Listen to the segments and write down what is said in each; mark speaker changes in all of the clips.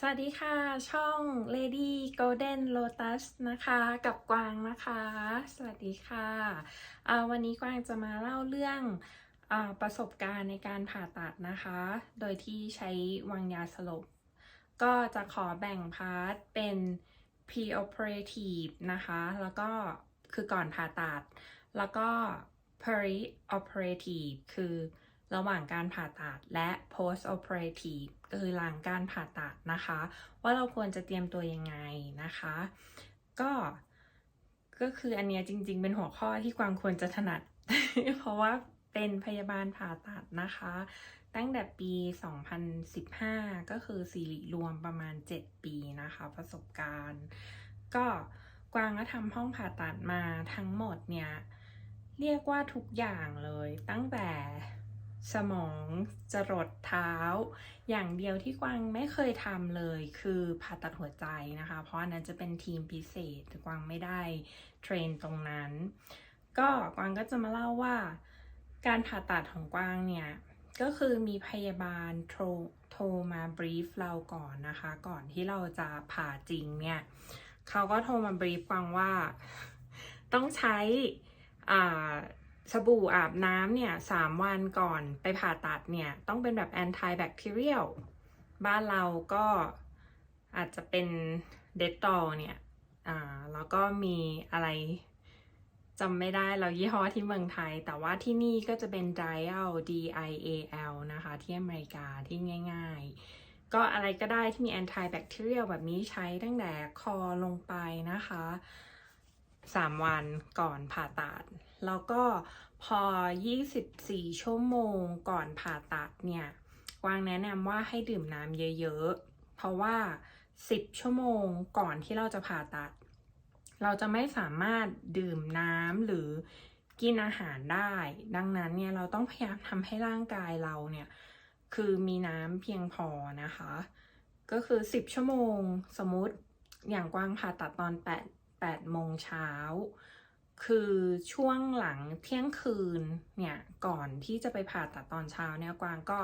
Speaker 1: สวัสดีค่ะ ช่อง Lady Golden Lotus นะคะ กับกวางนะคะ สวัสดีค่ะวันนี้กวางจะมาเล่าเรื่องอประสบการณ์ในการผ่าตัดนะคะ โดยที่ใช้วางยาสลบ ก็จะขอแบ่งพาร์ทเป็น pre-operative นะคะ แล้วก็คือก่อนผ่าตัด แล้วก็ peri-operative คือ ระหว่างการผ่าตัดและ post operative ก็คือหลังการผ่าตัดนะคะ ว่าเราควรจะเตรียมตัวยังไงนะคะ ก็ก็คืออันเนี้ยจริง ๆ เป็นหัวข้อที่กวางควรจะถนัด เพราะว่าเป็นพยาบาลผ่าตัดนะคะ ตั้งแต่ปี 2015 ก็คือสิริรวมประมาณ 7 ปีนะคะ ประสบการณ์ ก็กวางก็ทำห้องผ่าตัดมาทั้งหมดเนี่ย เรียกว่าทุกอย่างเลยตั้งแต่ สมองจรดเท้า อย่างเดียวที่กวางไม่เคยทำเลยคือผ่าตัดหัวใจนะคะ เพราะอันนั้นจะเป็นทีมพิเศษกวางไม่ได้เทรนตรงนั้น ก็กวางก็จะมาเล่าว่า การผ่าตัดของกวางเนี่ยก็คือมีพยาบาลโทรโทรมาบรีฟเราก่อนนะคะ ก่อนที่เราจะผ่าจริงเนี่ยเขาก็โทรมาบรีฟกวางว่าต้องใช้อ่า สบู่อาบน้ำเนี่ยสามวันก่อนไปผ่าตัดเนี่ย ต้องเป็นแบบ anti bacterial บ้านเราก็อาจจะเป็นเดตตอเนี่ย อ่า แล้วก็มีอะไรจำไม่ได้เรายี่ห้อที่เมืองไทย แต่ว่าที่นี่ก็จะเป็น Dial D I A L นะคะ ที่อเมริกาที่ง่าย ๆ ก็อะไรก็ได้ที่มี anti bacterial แบบนี้ใช้ตั้งแต่คอลงไปนะคะ 3 วันก่อนผ่าตัด แล้วก็พอ 24 ชั่วโมงก่อนผ่าตัดเนี่ยกวางแนะนำว่าให้ดื่มน้ำเยอะๆ เพราะว่า 10 ชั่วโมงก่อนที่เราจะผ่าตัด เราจะไม่สามารถดื่มน้ำหรือกินอาหารได้ ดังนั้นเนี่ยเราต้องพยายามทำให้ร่างกายเราเนี่ย คือมีน้ำเพียงพอนะคะ ก็คือ 10 ชั่วโมง สมมติอย่างกวางผ่าตัดตอน 8 8โมงเช้า คือช่วงหลังเที่ยงคืนเนี่ยก่อนที่จะไปผ่าตัดตอนเช้าเนี่ยกวางก็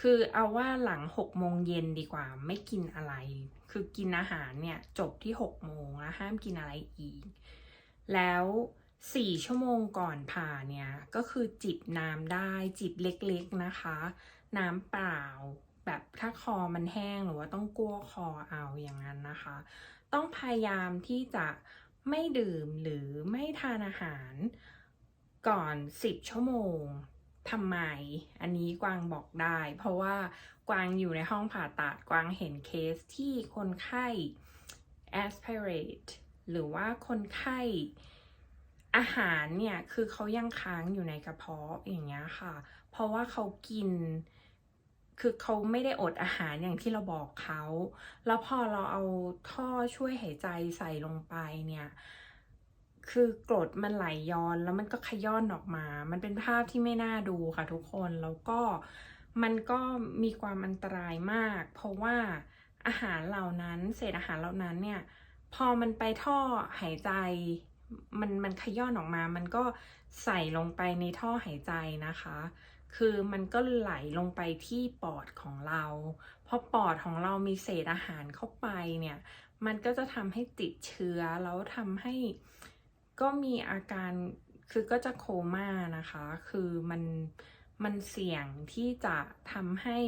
Speaker 1: คือเอาว่าหลัง6โมงเย็นดีกว่า ไม่กินอะไร คือกินอาหารเนี่ยจบที่6โมงแล้วห้ามกินอะไรอีก แล้ว4ชั่วโมงก่อนผ่าเนี่ยก็คือจิบน้ำได้จิบเล็กๆนะคะ น้ำเปล่าแบบถ้าคอมันแห้งหรือว่าต้องกลัวคอเอาอย่างนั้นนะคะ ต้องพยายามที่จะ ไม่ดื่มหรือไม่ทานอาหารก่อน 10 ชั่วโมงทำไม อันนี้กวางบอกได้ เพราะว่ากวางอยู่ในห้องผ่าตัดกวางเห็นเคสที่คนไข้ aspirate หรือว่าคนไข้อาหารเนี่ย คือเขายังค้างอยู่ในกระเพาะอย่างเงี้ยค่ะ เพราะว่าเขากิน คือเขาไม่ได้อดอาหารอย่างที่เราบอกเขา แล้วพอเราเอาท่อช่วยหายใจใส่ลงไปเนี่ย คือกรดมันไหลย้อนแล้วมันก็ขย้อนออกมา มันเป็นภาพที่ไม่น่าดูค่ะทุกคน แล้วก็มันก็มีความอันตรายมาก เพราะว่าอาหารเหล่านั้น เศษอาหารเหล่านั้นเนี่ย พอมันไปท่อหายใจ มันมันขย้อนออกมา มันก็ใส่ลงไปในท่อหายใจนะคะ คือมันก็ไหลลงไปที่ปอดของเราพอปอดของเรามีเศษอาหารเข้าไปเนี่ย มันก็จะทำให้ติดเชื้อแล้วทำให้ก็มีอาการคือก็จะโคม่านะคะ คือมันมันเสี่ยงที่จะทำให้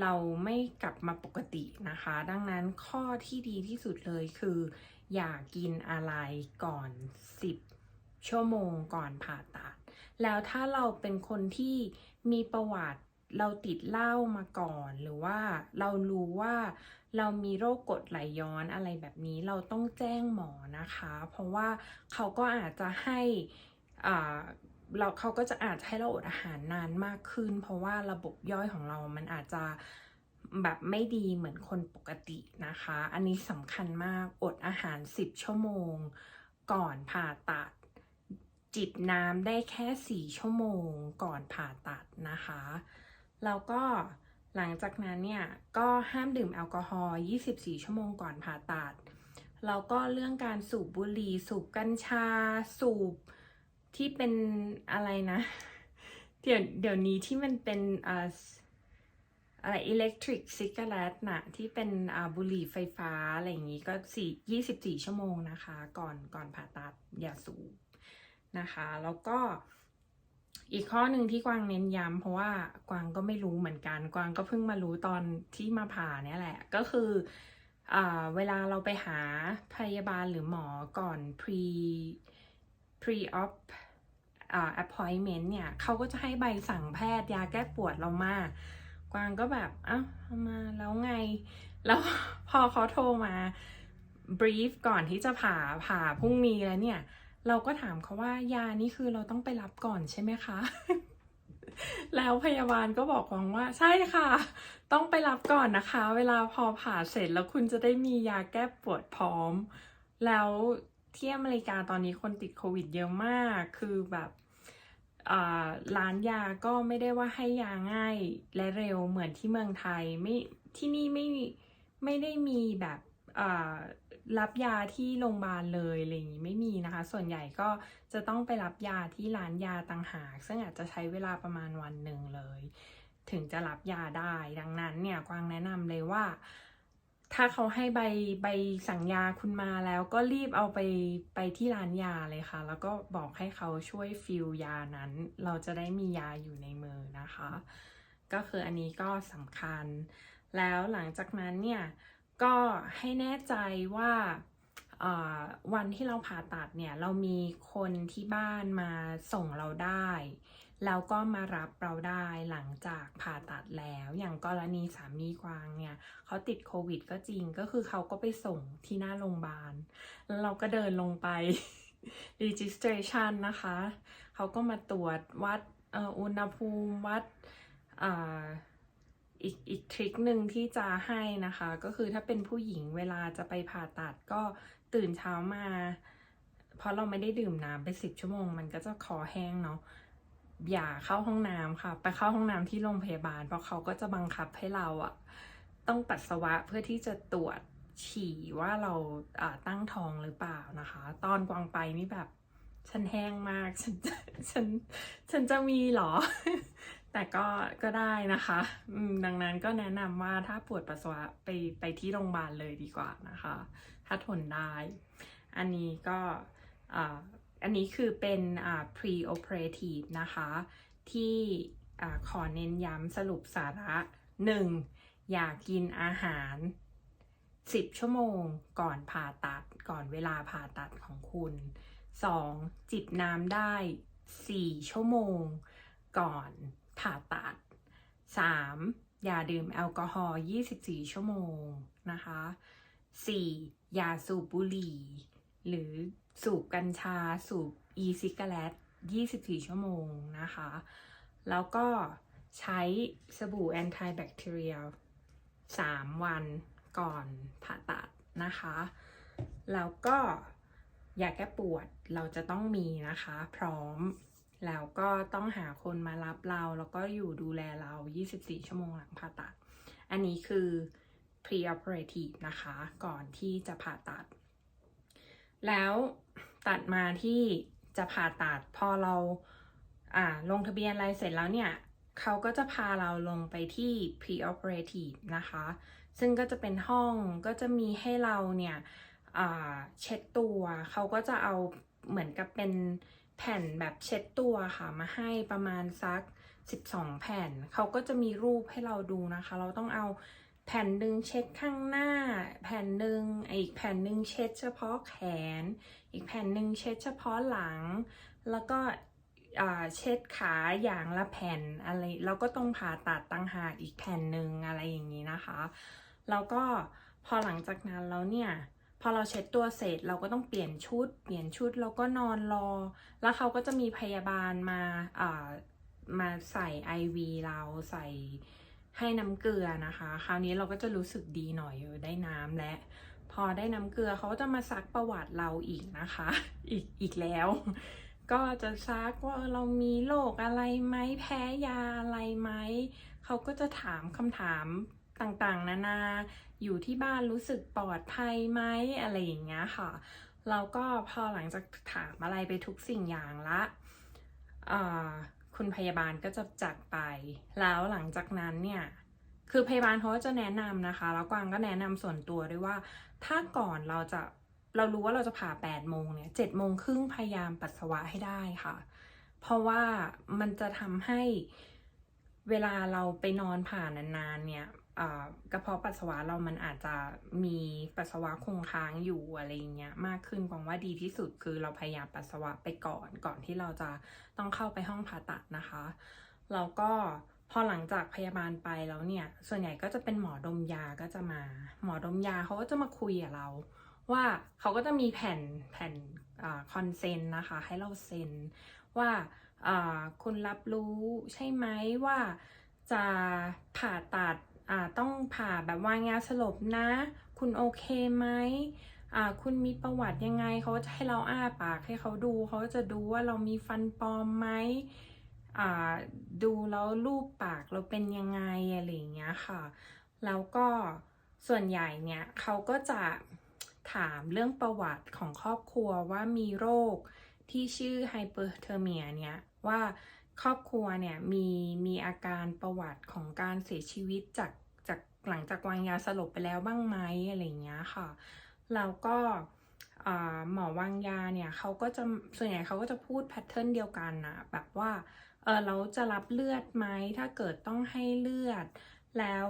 Speaker 1: เราไม่กลับมาปกตินะคะ ดังนั้นข้อที่ดีที่สุดเลยคือ อย่ากินอะไรก่อน 10 ชั่วโมงก่อนผ่าตัด แล้วถ้าเราเป็นคนที่มีประวัติเราติดเหล้ามาก่อน หรือว่าเรารู้ว่าเรามีโรคกรดไหลย้อนอะไรแบบนี้เราต้องแจ้งหมอนะคะ เพราะว่าเขาก็อาจจะให้อ่าเราเขาก็จะอาจจะให้เราอดอาหารนานมากขึ้น เพราะว่าระบบย่อยของเรามันอาจจะแบบไม่ดีเหมือนคนปกตินะคะ อันนี้สำคัญมากอดอาหาร 10 ชั่วโมง ก่อนผ่าตัด จิบน้ำได้แค่ 4 ชั่วโมงก่อนผ่าตัดนะคะ แล้วก็หลังจากนั้นเนี่ย ก็ห้ามดื่มแอลกอฮอล์ 24 ชั่วโมงก่อนผ่าตัด แล้วก็เรื่องการสูบบุหรี่ สูบกัญชา สูบที่เป็นอะไรนะ เดี๋ยวเดี๋ยวนี้ที่มันเป็นเอ่อเอ่อะไร electric cigarette น่ะที่เป็นบุหรี่ไฟฟ้า อะไรอย่างนี้ก็สี่ยี่สิบสี่ชั่วโมงนะคะ ก่อนก่อนผ่าตัดอย่าสูบ นะคะ แล้วก็อีกข้อหนึ่งที่กวางเน้นย้ำเพราะว่ากวางก็ไม่รู้เหมือนกัน กวางก็เพิ่งมารู้ตอนที่มาผ่าเนี่ยแหละ ก็คืออเวลาเราไปหาพยาบาลหรือหมอก่อน pre pre op อ appointment เนี่ยเขาก็จะให้ใบสั่งแพทย์ยาแก้ปวดเรามากวางก็แบบอ้าวมาแล้วไง แล้วพอเขาโทรมา brief ก่อนที่จะผ่าผ่าพรุ่งนี้แล้วเนี่ย เราก็ถามเขาว่ายานี่คือเราต้องไปรับก่อนใช่ไหมคะ แล้วพยาบาลก็บอกวางว่า ใช่ค่ะ ต้องไปรับก่อนนะคะ เวลาพอผ่าเสร็จแล้วคุณจะได้มียาแก้ปวดพร้อม แล้วที่อเมริกาตอนนี้คนติดโควิดเยอะมาก คือแบบร้านยาก็ไม่ได้ว่าให้ยาง่ายและเร็วเหมือนที่เมืองไทยไม่ที่นี่ไม่ไม่ได้มีแบบ รับยาที่โรงพยาบาลเลยอะไรอย่างนี้ไม่มีนะคะ ส่วนใหญ่ก็จะต้องไปรับยาที่ร้านยาต่างหาก ซึ่งอาจจะใช้เวลาประมาณวันหนึ่งเลย ถึงจะรับยาได้ดังนั้นเนี่ยกวางแนะนำเลยว่า ถ้าเขาให้ใบใบสั่งยาคุณมาแล้วก็รีบเอาไปไปที่ร้านยาเลยค่ะ แล้วก็บอกให้เขาช่วยฟิลยานั้น เราจะได้มียาอยู่ในมือนะคะ ก็คืออันนี้ก็สำคัญ แล้วหลังจากนั้นเนี่ย ก็ให้แน่ใจว่าวันที่เราผ่าตัดเนี่ยเรามีคนที่บ้านมาส่งเราได้แล้วก็มารับเราได้หลังจากผ่าตัดแล้ว อย่างกรณีสามีกวางเนี่ยเขาติดโควิดก็จริงก็คือเขาก็ไปส่งที่หน้าโรงพยาบาลแล้วเราก็เดินลงไป registration นะคะ เขาก็มาตรวจวัดอุณหภูมิวัด อีกอีกทริคหนึ่งที่จะให้นะคะ ก็คือถ้าเป็นผู้หญิงเวลาจะไปผ่าตัดก็ตื่นเช้ามา เพราะเราไม่ได้ดื่มน้ำไปสิบชั่วโมง มันก็จะคอแห้งเนาะอย่าเข้าห้องน้ำค่ะ ไปเข้าห้องน้ำที่โรงพยาบาล เพราะเขาก็จะบังคับให้เราอะต้องปัสสาวะเพื่อที่จะตรวจฉี่ว่าเราตั้งท้องหรือเปล่านะคะ ตอนกวางไปนี่แบบ ฉันแห้งมาก ฉันฉันฉันจะมีหรอ แต่ก็ก็ได้นะคะดังนั้นก็แนะนำว่าถ้าปวดปัสสาวะไปไปที่โรงพยาบาลเลยดีกว่านะคะ ถ้าทนได้ อันนี้ก็อันนี้คือเป็น pre-operative นะคะ ที่ขอเน้นย้ำสรุปสาระ 1. อย่ากินอาหาร 10 ชั่วโมงก่อนผ่าตัดก่อนเวลาผ่าตัดของคุณ 2. จิบน้ำได้ 4 ชั่วโมงก่อน ผ่าตัด 3. อย่าดื่มแอลกอฮอล์ 24 ชั่วโมงนะคะ 4. อย่าสูบบุหรี่ หรือสูบกัญชาสูบอีซิกาเลต24 ชั่วโมงนะคะ แล้วก็ใช้สบู่แอนตี้แบคทีเรีย3วันก่อนผ่าตัดนะคะ แล้วก็ยาแก้ปวดเราจะต้องมีนะคะ พร้อม แล้วก็ต้องหาคนมารับเรา แล้วก็อยู่ดูแลเรา 24 ชั่วโมงหลังผ่าตัด อันนี้คือ pre-operative นะคะ ก่อนที่จะผ่าตัด แล้วตัดมาที่จะผ่าตัดพอเราอ่าลงทะเบียนอะไรเสร็จแล้วเนี่ยเขาก็จะพาเราลงไปที่ pre-operative นะคะ ซึ่งก็จะเป็นห้องก็จะมีให้เราเนี่ยเช็ดตัว เขาก็จะเอาเหมือนกับเป็น แผ่นแบบเช็ดตัวค่ะ มาให้ประมาณสัก 12 แผ่น เขาก็จะมีรูปให้เราดูนะคะ เราต้องเอาแผ่นหนึ่งเช็ดข้างหน้า แผ่นหนึ่งอีกแผ่นหนึ่งเช็ดเฉพาะแขน อีกแผ่นหนึ่งเช็ดเฉพาะหลัง แล้วก็เช็ดขาอย่างละแผ่นอะไร แล้วก็ต้องผ่าตัดตั้งหากอีกแผ่นหนึ่งอะไรอย่างนี้นะคะ แล้วก็พอหลังจากนั้นแล้วเนี่ย พอเราเช็ดตัวเสร็จเราก็ต้องเปลี่ยนชุด เปลี่ยนชุดแล้วก็นอนรอ แล้วเขาก็จะมีพยาบาลมาอ่ามาใส่ IV เราใส่ให้น้ำเกลือนะคะ คราวนี้เราก็จะรู้สึกดีหน่อยได้น้ำและ พอได้น้ำเกลือเขาจะมาซักประวัติเราอีกนะคะ อีกอีกแล้ว ก็จะซักว่าเรามีโรคอะไรไหมแพ้ยาอะไรไหมเขาก็จะถามคำถามต่างๆ นานา อยู่ที่บ้านรู้สึกปลอดภัยไหมอะไรอย่างเงี้ยค่ะแล้วก็พอหลังจากถามอะไรไปทุกสิ่งอย่างละคุณพยาบาลก็จะจัดไป แล้วหลังจากนั้นเนี่ยคือพยาบาลเขาจะแนะนำนะคะ แล้วกวางก็แนะนำส่วนตัวด้วยว่า ถ้าก่อนเราจะเรารู้ว่าเราจะผ่า8โมงเนี่ย7โมงครึ่งพยายามปัสสาวะให้ได้ค่ะ เพราะว่ามันจะทำให้เวลาเราไปนอนผ่านานๆเนี่ย กระเพาะปัสสาวะเรามันอาจจะมีปัสสาวะคงค้างอยู่อะไรเงี้ยมากขึ้นกวางว่าดีที่สุดคือเราพยายามปัสสาวะไปก่อนก่อนที่เราจะต้องเข้าไปห้องผ่าตัดนะคะแล้วก็พอหลังจากพยาบาลไปแล้วเนี่ย ส่วนใหญ่ก็จะเป็นหมอดมยาก็จะมา หมอดมยาเขาก็จะมาคุยกับเรา ว่าเขาก็จะมีแผ่นแผ่นคอนเซนต์นะคะ ให้เราเซ็นว่าคุณรับรู้ใช่ไหมว่าจะผ่าตัด ต้องผ่าแบบวางยาสลบนะ คุณโอเคไหมคุณมีประวัติยังไงเขาจะให้เราอ้าปากให้เขาดู เขาจะดูว่าเรามีฟันปลอมไหมดูแล้วรูปปากเราเป็นยังไงอะไรอย่างเงี้ยค่ะ แล้วก็ส่วนใหญ่เนี่ยเขาก็จะถามเรื่องประวัติของครอบครัวว่ามีโรคที่ชื่อไฮเปอร์เทอร์เมียเนี่ยว่า ครอบครัวเนี่ยมีมีอาการประวัติของการเสียชีวิตจากจากหลังจากวางยาสลบไปแล้วบ้างไหมอะไรเงี้ยค่ะแล้วก็หมอวางยาเนี่ยเขาก็จะส่วนใหญ่เขาก็จะพูดแพทเทิร์นเดียวกันนะแบบว่าเออเราจะรับเลือดไหมถ้าเกิดต้องให้เลือด แล้ว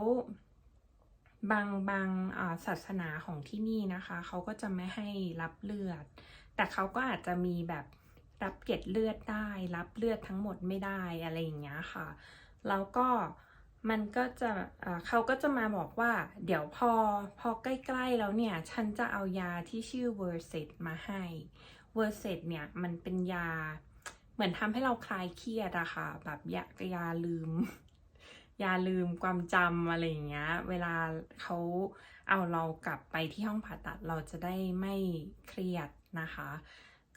Speaker 1: บางบางอ่าศาสนาของที่นี่นะคะเขาก็จะไม่ให้รับเลือด แต่เขาก็อาจจะมีแบบ รับเกล็ดเลือดได้ รับเลือดทั้งหมดไม่ได้อะไรอย่างเงี้ยค่ะ แล้วก็มันก็จะเอ่อเขาก็จะมาบอกว่า เดี๋ยวพอพอใกล้ๆแล้วเนี่ย ฉันจะเอายาที่ชื่อเวอร์เซตมาให้เวอร์เซตเนี่ยมันเป็นยาเหมือนทำให้เราคลายเครียดอะค่ะ แบบยายาลืม ยาลืมความจำอะไรอย่างเงี้ย เวลาเขาเอาเรากลับไปที่ห้องผ่าตัดเราจะได้ไม่เครียดนะคะ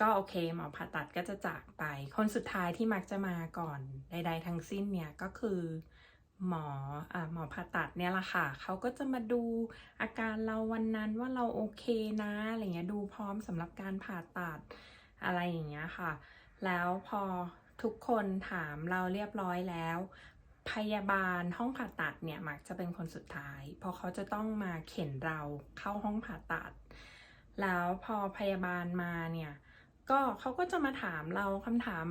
Speaker 1: ก็โอเคหมอผ่าตัดก็จะจากไป คนสุดท้ายที่มักจะมาก่อนใดๆทั้งสิ้นเนี่ยก็คือหมออ่าหมอผ่าตัดเนี่ยแหละค่ะเขาก็จะมาดูอาการเราวันนั้นว่าเราโอเคนะอะไรเงี้ยดูพร้อมสำหรับการผ่าตัดอะไรอย่างเงี้ยค่ะ แล้วพอทุกคนถามเราเรียบร้อยแล้ว พยาบาลห้องผ่าตัดเนี่ยมักจะเป็นคนสุดท้าย เพราะเขาจะต้องมาเข็นเราเข้าห้องผ่าตัด แล้วพอพยาบาลมาเนี่ย ก็เขาก็จะมาถามเราคำถาม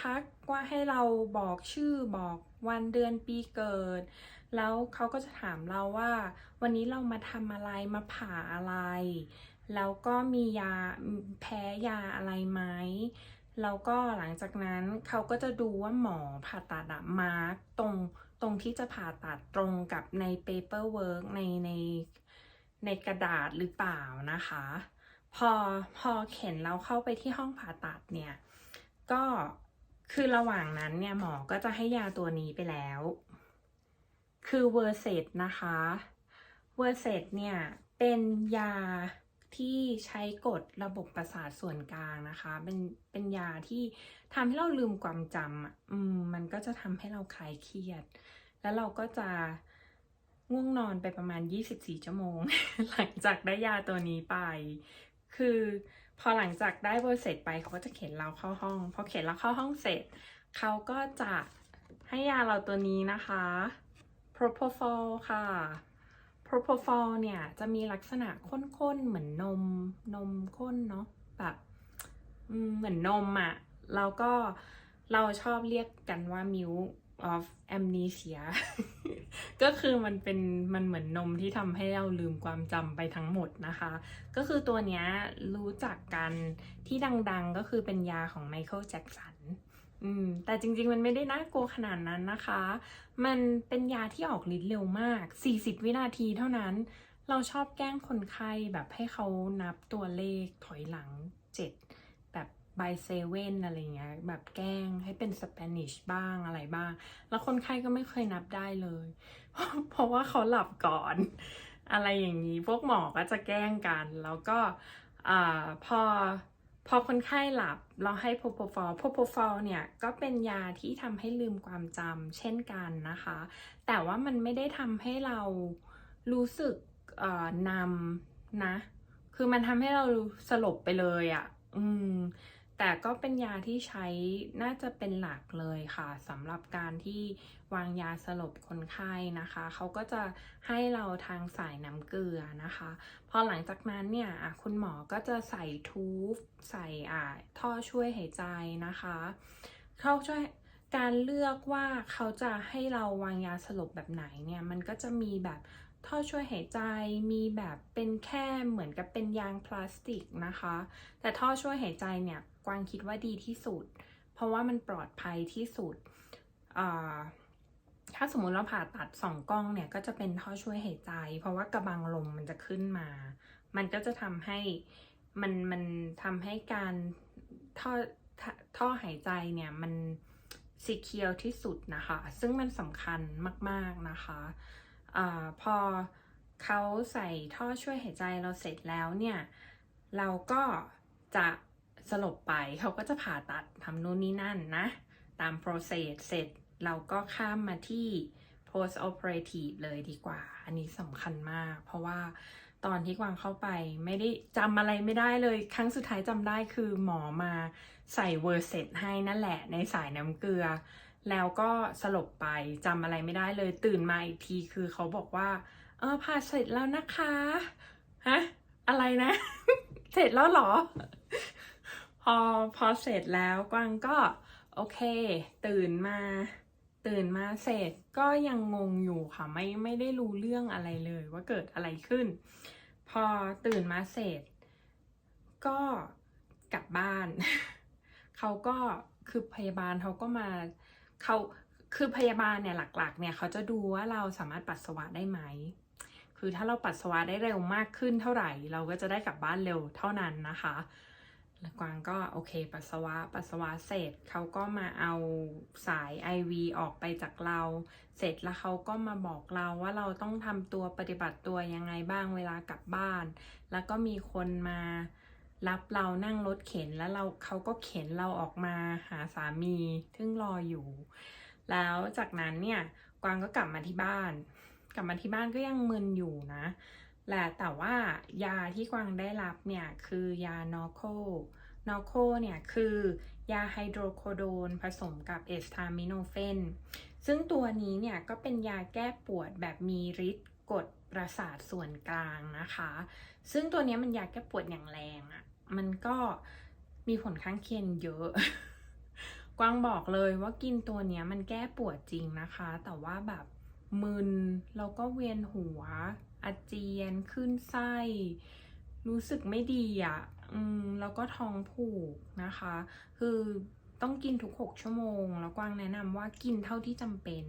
Speaker 1: ทักว่าให้เราบอกชื่อบอกวันเดือนปีเกิด แล้วเขาก็จะถามเราว่า วันนี้เรามาทำอะไรมาผ่าอะไร แล้วก็มียาแพ้ยาอะไรไหมแล้วก็หลังจากนั้นเขาก็จะดูว่าหมอผ่าตัดมาร์กตรงตรงที่จะผ่าตัดตรงกับใน paperwork ในในในกระดาษหรือเปล่านะคะ พอพอเข็นเราเข้าไปที่ห้องผ่าตัดเนี่ย ก็คือระหว่างนั้นเนี่ยหมอก็จะให้ยาตัวนี้ไปแล้ว คือเวอร์เซตนะคะเวอร์เซตเนี่ยเป็นยาที่ใช้กดระบบประสาทส่วนกลางนะคะ เป็นเป็นยาที่ทำให้เราลืมความจำอะอืมมันก็จะทำให้เราคลายเครียด แล้วเราก็จะง่วงนอนไปประมาณ 24 ชั่วโมง หลังจากได้ยาตัวนี้ไป คือพอหลังจากได้เวอร์เสร็จไปเขาก็จะเข็นเราเข้าห้องพอเข็นเราเข้าห้องเสร็จเขาก็จะให้ยาเราตัวนี้นะคะ propofol ค่ะ propofol เนี่ยจะมีลักษณะข้นๆ เหมือนนมนมข้นเนาะแบบเหมือนนมอะ่ะ แล้วก็เราชอบเรียกกันว่า milk of amnesia ก็คือมันเป็นมันเหมือนนมที่ทำให้เราลืมความจำไปทั้งหมดนะคะ ก็คือตัวนี้รู้จักกันที่ดังๆก็คือเป็นยาของไมเคิลแจ็กสันแต่จริงๆ มันไม่ได้น่ากลัวขนาดนั้นนะคะ มันเป็นยาที่ออกฤทธิ์เร็วมาก 40 วินาทีเท่านั้น เราชอบแกล้งคนไข้แบบให้เขานับตัวเลขถอยหลัง 7 บบ by seven อะไรเงี้ยแบบแกล้งให้เป็นสเปนิชบ้างอะไรบ้าง แล้วคนไข้ก็ไม่เคยนับได้เลย เพราะว่าเขาหลับก่อน อะไรอย่างนี้ พวกหมอก็จะแกล้งกัน แล้วก็พอพอคนไข้หลับเราให้โพโพฟอลโพโพฟอลเนี่ยก็เป็นยาที่ทำให้ลืมความจำเช่นกันนะคะ แต่ว่ามันไม่ได้ทำให้เรารู้สึกนำนะ คือมันทำให้เราสลบไปเลยอะ่ะ อืม แต่ก็เป็นยาที่ใช้น่าจะเป็นหลักเลยค่ะสำหรับการที่วางยาสลบคนไข้นะคะ เขาก็จะให้เราทางสายน้ำเกลือนะคะ พอหลังจากนั้นเนี่ยคุณหมอก็จะใส่ทูบใส่อ่าท่อช่วยหายใจนะคะเขาช่วยการเลือกว่าเขาจะให้เราวางยาสลบแบบไหนเนี่ยมันก็จะมีแบบท่อช่วยหายใจมีแบบเป็นแค่เหมือนกับเป็นยางพลาสติกนะคะ แต่ท่อช่วยหายใจเนี่ย กวางคิดว่าดีที่สุด เพราะว่ามันปลอดภัยที่สุด ถ้าสมมุติเราผ่าตัดสองกล้องเนี่ยก็จะเป็นท่อช่วยหายใจ เพราะว่ากระบังลมมันจะขึ้นมา มันก็จะทำให้มันมันทำให้การท่อท่อหายใจเนี่ยมันสีเคียวที่สุดนะคะ ซึ่งมันสำคัญมาก ๆนะคะอาพอเขาใส่ท่อช่วยหายใจเราเสร็จแล้วเนี่ย เราก็จะ สลบไปเขาก็จะผ่าตัดทำนู่นนี่นั่นนะ ตาม process เสร็จเราก็ข้ามมาที่ post operative เลยดีกว่า อันนี้สำคัญมาก เพราะว่าตอนที่กวางเข้าไปไม่ได้จำอะไรไม่ได้เลย ครั้งสุดท้ายจำได้คือหมอมาใส่เวอร์เซตให้นั่นแหละในสายน้ำเกลือ แล้วก็สลบไปจำอะไรไม่ได้เลย ตื่นมาอีกทีคือเขาบอกว่า เออผ่าเสร็จแล้วนะคะ ฮะ อะไรนะ เสร็จแล้วหรอ พอพอเสร็จแล้วกวางก็โอเค ตื่นมาตื่นมาเสร็จก็ยังงงอยู่ค่ะไม่ไม่ได้รู้เรื่องอะไรเลยว่าเกิดอะไรขึ้น พอตื่นมาเสร็จ ก็กลับบ้าน เขาก็คือพยาบาลเขาก็มาเขาคือพยาบาลเนี่ยหลักๆ เนี่ยเขาจะดูว่าเราสามารถปัสสาวะได้ไหม คือถ้าเราปัสสาวะได้เร็วมากขึ้นเท่าไหร่ เราก็จะได้กลับบ้านเร็วเท่านั้นนะคะ กวางก็โอเค ปัสสาวะ ปัสสาวะเสร็จเขาก็มาเอาสาย IV ออกไปจากเรา เสร็จแล้วเขาก็มาบอกเราว่าเราต้องทำตัวปฏิบัติตัวยังไงบ้างเวลากลับบ้าน แล้วก็มีคนมารับเรานั่งรถเข็นแล้วเราเขาก็เข็นเราออกมาหาสามีซึ่งรออยู่ แล้วจากนั้นเนี่ยกวางก็กลับมาที่บ้าน กลับมาที่บ้านก็ยังมึนอยู่นะ แหละแต่ว่ายาที่กวางได้รับเนี่ยคือยานอโคนอโคเนี่ยคือยาไฮโดรโคโดนผสมกับเอสทามิโนเฟน ซึ่งตัวนี้เนี่ยก็เป็นยาแก้ปวดแบบมีฤทธิ์กดประสาทส่วนกลางนะคะ ซึ่งตัวนี้มันยาแก้ปวดอย่างแรงอะ่ะ มันก็มีผลข้างเคียงเยอะ กวางบอกเลยว่ากินตัวนี้มันแก้ปวดจริงนะคะ แต่ว่าแบบมึนแล้วก็เวียนหัว อาเจียนขึ้นไส้ รู้สึกไม่ดีอะ่ะอืมแล้วก็ท้องผูกนะคะ คือต้องกินทุกหกชั่วโมง แล้วกวางแนะนำว่ากินเท่าที่จำเป็น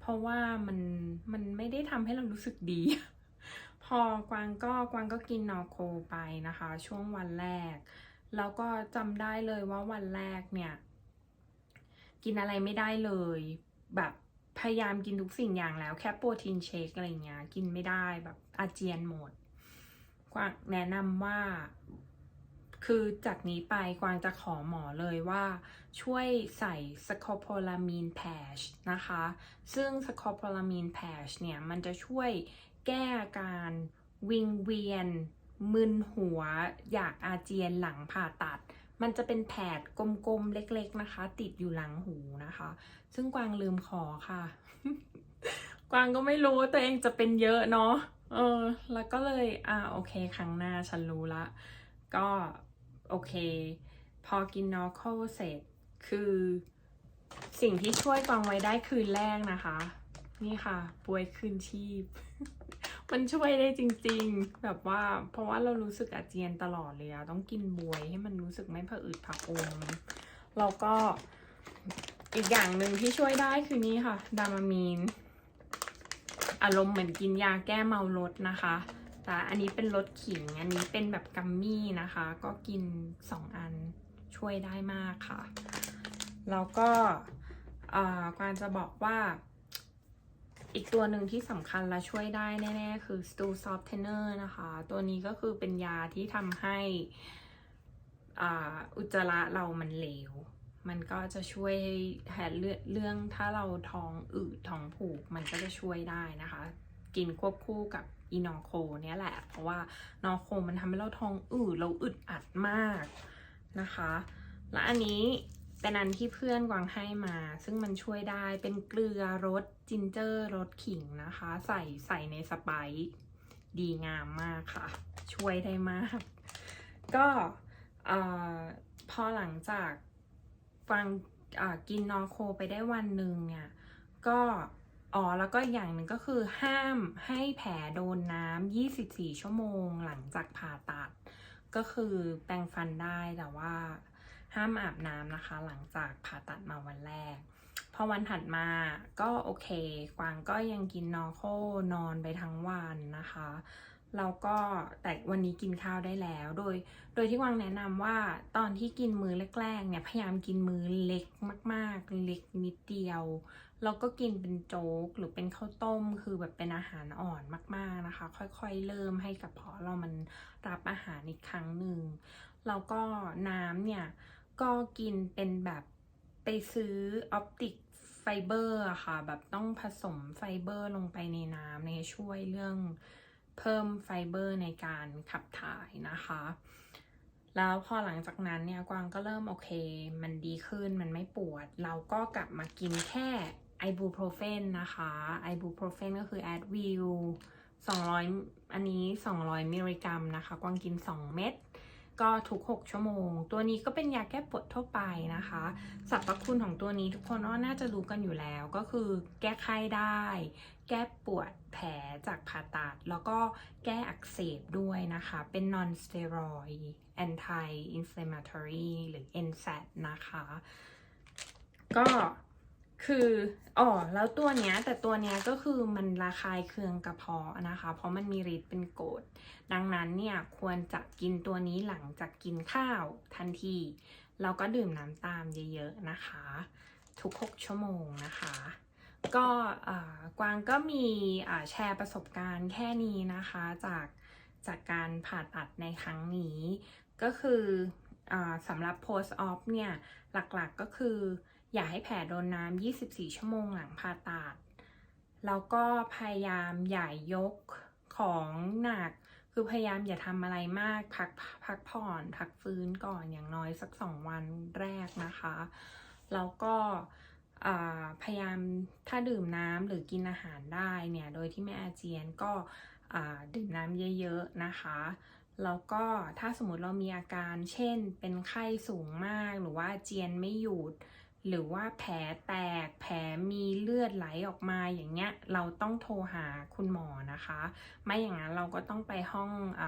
Speaker 1: เพราะว่ามันมันไม่ได้ทำให้เรารู้สึกดี พอกวางก็กวางก็กินนอโคไปนะคะ ช่วงวันแรก แล้วก็จำได้เลยว่าวันแรกเนี่ย กินอะไรไม่ได้เลยแบบ พยายามกินทุกสิ่งอย่างแล้ว แค่โปรตีนเชคอะไรเงี้ย กินไม่ได้แบบอาเจียนหมด กวางแนะนำว่า คือจากนี้ไปกวางจะขอหมอเลยว่า ช่วยใส่สโคโพลามีนแพชนะคะ ซึ่งสโคโพลามีนแพชเนี่ยมันจะช่วยแก้การวิงเวียนมึนหัว อยากอาเจียนหลังผ่าตัด มันจะเป็นแผดกลมๆเล็กๆนะคะ ติดอยู่หลังหูนะคะ ซึ่งกวางลืมขอค่ะ กวางก็ไม่รู้ว่าตัวเองจะเป็นเยอะเนาะเออ แล้วก็เลยอ่าโอเคครั้งหน้าฉันรู้ละ ก็โอเค พอกินนอร์โคเสร็จคือสิ่งที่ช่วยกวางไว้ได้คืนแรกนะคะ นี่ค่ะป่วยคืนชีพ มันช่วยได้จริง ๆ แบบว่า เพราะว่าเรารู้สึกอาเจียนตลอดเลยอะต้องกินบวยให้มันรู้สึกไม่ผะอืดผะอมแล้วก็อีกอย่างหนึ่งที่ช่วยได้คือนี่ค่ะ ดามามีน อารมณ์เหมือนกินยาแก้เมารถนะคะ แต่อันนี้เป็นรสขิง อันนี้เป็นแบบกัมมี่นะคะ ก็กินสองอันช่วยได้มากค่ะ แล้วก็อ่ากวางจะบอกว่า อีกตัวหนึ่งที่สำคัญและช่วยได้แน่ๆ คือ stool softener นะคะ ตัวนี้ก็คือเป็นยาที่ทำให้อุจจาระเรามันเหลว มันก็จะช่วยแทนเรื่องเรื่องถ้าเราท้องอืดท้องผูก มันก็จะช่วยได้นะคะ กินควบคู่กับอีนอโคเนี่ยแหละ เพราะว่านอโคมันทำให้เราท้องอืดเราอึดอัดมากนะคะ และอันนี้ เป็นอันที่เพื่อนกวางให้มา ซึ่งมันช่วยได้เป็นเกลือรสจินเจอร์รสขิงนะคะ ใส่ใส่ในสไปซ์ดีงามมากค่ะ ช่วยได้มาก ก็พอหลังจากฟังกินนอโคไปได้วันหนึ่งเนี่ยก็อ๋อแล้วก็อีกอย่างหนึ่งก็คือห้ามให้แผลโดนน้ำ 24 ชั่วโมงหลังจากผ่าตัด ก็คือแปรงฟันได้แต่ว่า ห้ามอาบน้ำนะคะ หลังจากผ่าตัดมาวันแรก พอวันถัดมาก็โอเค กวางก็ยังกินนอโคนอนไปทั้งวันนะคะแล้วก็แต่วันนี้กินข้าวได้แล้ว โดย โดยที่กวางแนะนำว่าตอนที่กินมื้อแรกๆเนี่ยพยายามกินมื้อเล็กมาก ๆ เล็กนิดเดียวแล้วก็กินเป็นโจ๊กหรือเป็นข้าวต้มคือแบบเป็นอาหารอ่อนมากๆนะคะ ค่อยๆเริ่มให้กระเพาะเรามันรับอาหารอีกครั้งหนึ่งแล้วก็น้ำเนี่ย ก็กินเป็นแบบไปซื้อออปติกไฟเบอร์อะค่ะ แบบต้องผสมไฟเบอร์ลงไปในน้ำในช่วยเรื่องเพิ่มไฟเบอร์ในการขับถ่ายนะคะ แล้วพอหลังจากนั้นเนี่ยกวางก็เริ่มโอเค มันดีขึ้นมันไม่ปวด เราก็กลับมากินแค่ไอบูโปรเฟนนะคะไอบูโปรเฟนก็คือแอดวิว200 อันนี้ 200 มิลลิกรัมนะคะ กวางกิน 2 เม็ด ก็ทุก 6 ชั่วโมง ตัวนี้ก็เป็นยาแก้ปวดทั่วไปนะคะสรรพคุณของตัวนี้ทุกคนก็น่าจะรู้กันอยู่แล้วก็คือแก้ไข้ได้ แก้ปวดแผลจากผ่าตัด แล้วก็แก้อักเสบด้วยนะคะ เป็น non steroid anti inflammatory หรือ NSAID นะคะ ก็ คืออ๋อแล้วตัวเนี้ยแต่ตัวเนี้ยก็คือมันระคายเคืองกระเพาะนะคะ เพราะมันมีฤทธิ์เป็นโกรดดังนั้นเนี่ยควรจะกินตัวนี้หลังจากกินข้าวทันทีแล้วก็ดื่มน้ำตามเยอะๆนะคะ ทุก 6 ชั่วโมงนะคะ ก็กวางก็มีแชร์ประสบการณ์แค่นี้นะคะจากจากการผ่าตัดในครั้งนี้ ก็คือ สำหรับ post op เนี่ยหลักๆก็คือ อย่าให้แผลโดนน้ำ 24 ชั่วโมงหลังผ่าตัด แล้วก็พยายามอย่ายกของหนัก คือพยายามอย่าทำอะไรมาก พักพักผ่อนพักฟื้นก่อนอย่างน้อยสักสองวันแรกนะคะ แล้วก็พยายามถ้าดื่มน้ำหรือกินอาหารได้เนี่ย โดยที่ไม่อาเจียนก็ดื่มน้ำเยอะ ๆ นะคะ แล้วก็ถ้าสมมติเรามีอาการ เช่น เป็นไข้สูงมาก หรือว่าเจียนไม่หยุด หรือว่าแผลแตก แผลมีเลือดไหลออกมาอย่างเงี้ย เราต้องโทรหาคุณหมอนะคะ ไม่อย่างนั้นเราก็ต้องไปห้องอ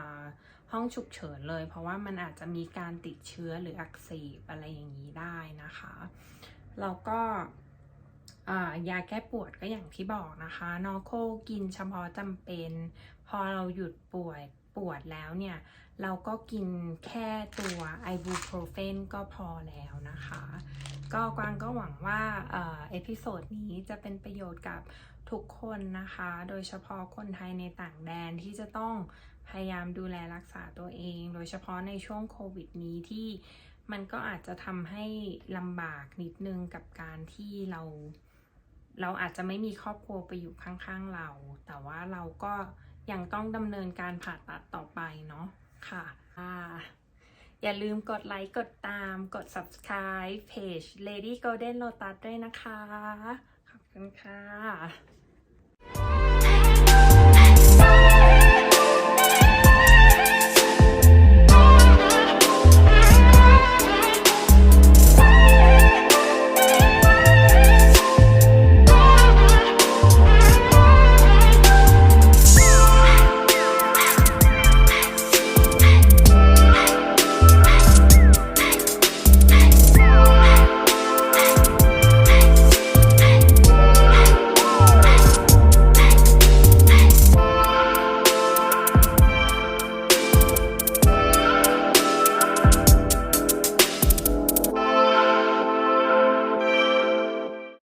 Speaker 1: ห้องฉุกเฉินเลย เพราะว่ามันอาจจะมีการติดเชื้อหรืออักเสบอะไรอย่างนี้ได้นะคะ แล้วก็ยาแก้ปวดก็อย่างที่บอกนะคะ นอโคกินเฉพาะจำเป็น พอเราหยุดป่วย วดแล้วเนี่ย เราก็กินแค่ตัวไอบูโปรเฟนก็พอแล้วนะคะ ก็กวางก็หวังว่าเออเอพิโซดนี้จะเป็นประโยชน์กับทุกคนนะคะ โดยเฉพาะคนไทยในต่างแดนที่จะต้องพยายามดูแลรักษาตัวเอง โดยเฉพาะในช่วงโควิดนี้ที่มันก็อาจจะทำให้ลำบากนิดนึงกับการที่เรา เราอาจจะไม่มีครอบครัวไปอยู่ข้างๆเรา แต่ว่าเราก็ ยังต้องดำเนินการผ่าตัดต่อไปเนาะค่ะอย่าลืมกดไลค์ กดตาม กด subscribe เพจ Lady Golden Lotus ด้วยนะคะ ขอบคุณค่ะ